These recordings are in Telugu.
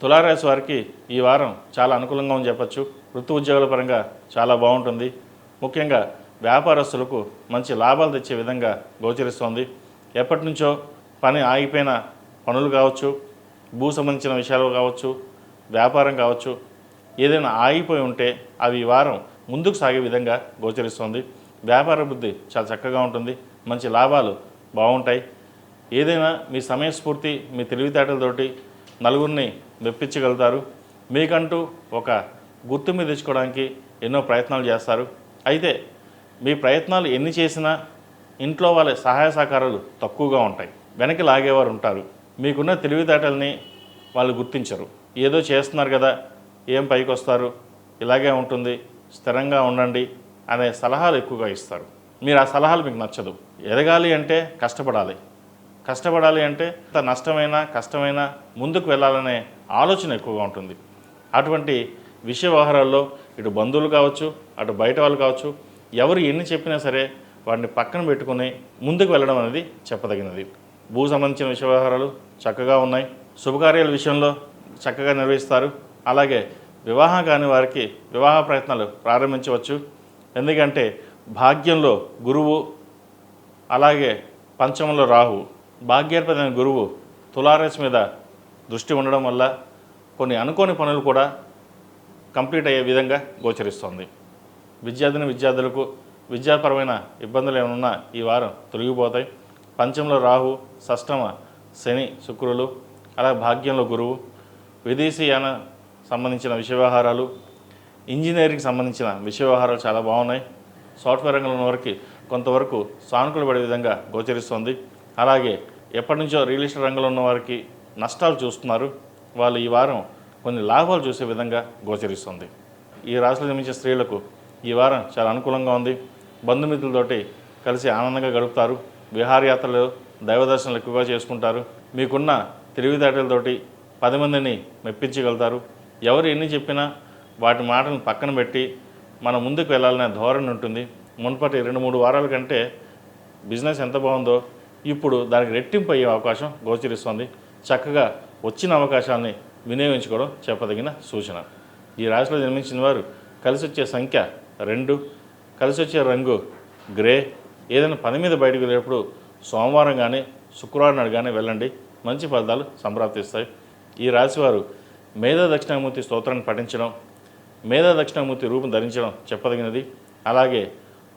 తులారాశి వారికి ఈ వారం చాలా అనుకూలంగా ఉంది చెప్పచ్చు. వృత్తి ఉద్యోగాల పరంగా చాలా బాగుంటుంది. ముఖ్యంగా వ్యాపారస్తులకు మంచి లాభాలు తెచ్చే విధంగా గోచరిస్తోంది. ఎప్పటి నుంచో పని ఆగిపోయిన పనులు కావచ్చు భూ సంబంధించిన విషయాలు కావచ్చు వ్యాపారం కావచ్చు ఏదైనా ఆగిపోయి ఉంటే అవి ఈ వారం ముందుకు సాగే విధంగా గోచరిస్తుంది. వ్యాపార బుద్ధి చాలా చక్కగా ఉంటుంది. మంచి లాభాలు బాగుంటాయి. ఏదైనా మీ సమయస్ఫూర్తి మీ తెలివితేటలతోటి నలుగురిని మెప్పించగలుగుతారు. మీకంటూ ఒక గుర్తు మీద తెచ్చుకోవడానికి ఎన్నో ప్రయత్నాలు చేస్తారు. అయితే మీ ప్రయత్నాలు ఎన్ని చేసినా ఇంట్లో వాళ్ళ సహాయ సహకారాలు తక్కువగా ఉంటాయి. వెనక్కి లాగేవారు ఉంటారు. మీకున్న తెలివితేటల్ని వాళ్ళు గుర్తించరు. ఏదో చేస్తున్నారు కదా ఏం పైకి వస్తారు ఇలాగే ఉంటుంది స్థిరంగా ఉండండి అనే సలహాలు ఎక్కువగా ఇస్తారు. మీరు ఆ సలహాలు మీకు నచ్చదు. ఎదగాలి అంటే కష్టపడాలి. కష్టపడాలి అంటే ఎంత నష్టమైనా కష్టమైనా ముందుకు వెళ్ళాలనే ఆలోచన ఎక్కువగా ఉంటుంది. అటువంటి విషయ వ్యవహారాల్లో ఇటు బంధువులు కావచ్చు అటు బయట వాళ్ళు కావచ్చు ఎవరు ఎన్ని చెప్పినా సరే వాటిని పక్కన పెట్టుకుని ముందుకు వెళ్ళడం అనేది చెప్పదగినది. భూ సంబంధించిన విషయ వ్యవహారాలు చక్కగా ఉన్నాయి. శుభకార్యాల విషయంలో చక్కగా నిర్వహిస్తారు. అలాగే వివాహం కాని వారికి వివాహ ప్రయత్నాలు ప్రారంభించవచ్చు. ఎందుకంటే భాగ్యంలో గురువు అలాగే పంచమంలో రాహు భాగ్యాధిపతి గురువు తులారాశి మీద దృష్టి ఉండడం వల్ల కొన్ని అనుకోని పనులు కూడా కంప్లీట్ అయ్యే విధంగా గోచరిస్తోంది. విద్యార్థిని విద్యార్థులకు విద్యాపరమైన ఇబ్బందులు ఏమైనా ఉన్నా ఈ వారం తొలగిపోతాయి. పంచంలో రాహు షష్టమ శని శుక్రులు అలా భాగ్యంలో గురువు విదేశీయాన సంబంధించిన విషయ వ్యవహారాలు ఇంజనీరింగ్కి సంబంధించిన విషయ వ్యవహారాలు చాలా బాగున్నాయి. సాఫ్ట్వేర్ రంగంలో వరకు వారికి కొంతవరకు సానుకూల పడే విధంగా గోచరిస్తుంది. అలాగే ఎప్పటి నుంచో రియల్ ఎస్టేట్ రంగంలో ఉన్న వారికి నష్టాలు చూస్తున్నారు. వాళ్ళు ఈ వారం కొన్ని లాభాలు చూసే విధంగా గోచరిస్తుంది. ఈ రాశిలో జన్మించే స్త్రీలకు ఈ వారం చాలా అనుకూలంగా ఉంది. బంధుమిత్రులతోటి కలిసి ఆనందంగా గడుపుతారు. విహారయాత్రలు దైవదర్శనాలు ఎక్కువగా చేసుకుంటారు. మీకున్న తెలివితేటలతోటి పది మందిని మెప్పించగలుగుతారు. ఎవరు ఎన్ని చెప్పినా వాటి మాటలను పక్కన పెట్టి మనం ముందుకు వెళ్ళాలనే ధోరణి ఉంటుంది. మునుపటి రెండు మూడు వారాల కంటే బిజినెస్ ఎంత బాగుందో ఇప్పుడు దానికి రెట్టింపు అయ్యే అవకాశం గోచరిస్తుంది. చక్కగా వచ్చిన అవకాశాన్ని వినియోగించుకోవడం చెప్పదగిన సూచన. ఈ రాశిలో జన్మించిన వారు కలిసి వచ్చే సంఖ్య రెండు కలిసి వచ్చే రంగు గ్రే. ఏదైనా పని మీద బయటకు వెళ్ళేటప్పుడు సోమవారం కానీ శుక్రవారం నాడు కానీ వెళ్ళండి. మంచి ఫలితాలు సంప్రాప్తిస్తాయి. ఈ రాశివారు మేధా దక్షిణామూర్తి స్తోత్రాన్ని పఠించడం మేధా దక్షిణామూర్తి రూపం ధరించడం చెప్పదగినది. అలాగే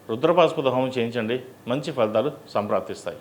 రుద్రపాస్పద హోమం చేయించండి. మంచి ఫలితాలు సంప్రాప్తిస్తాయి.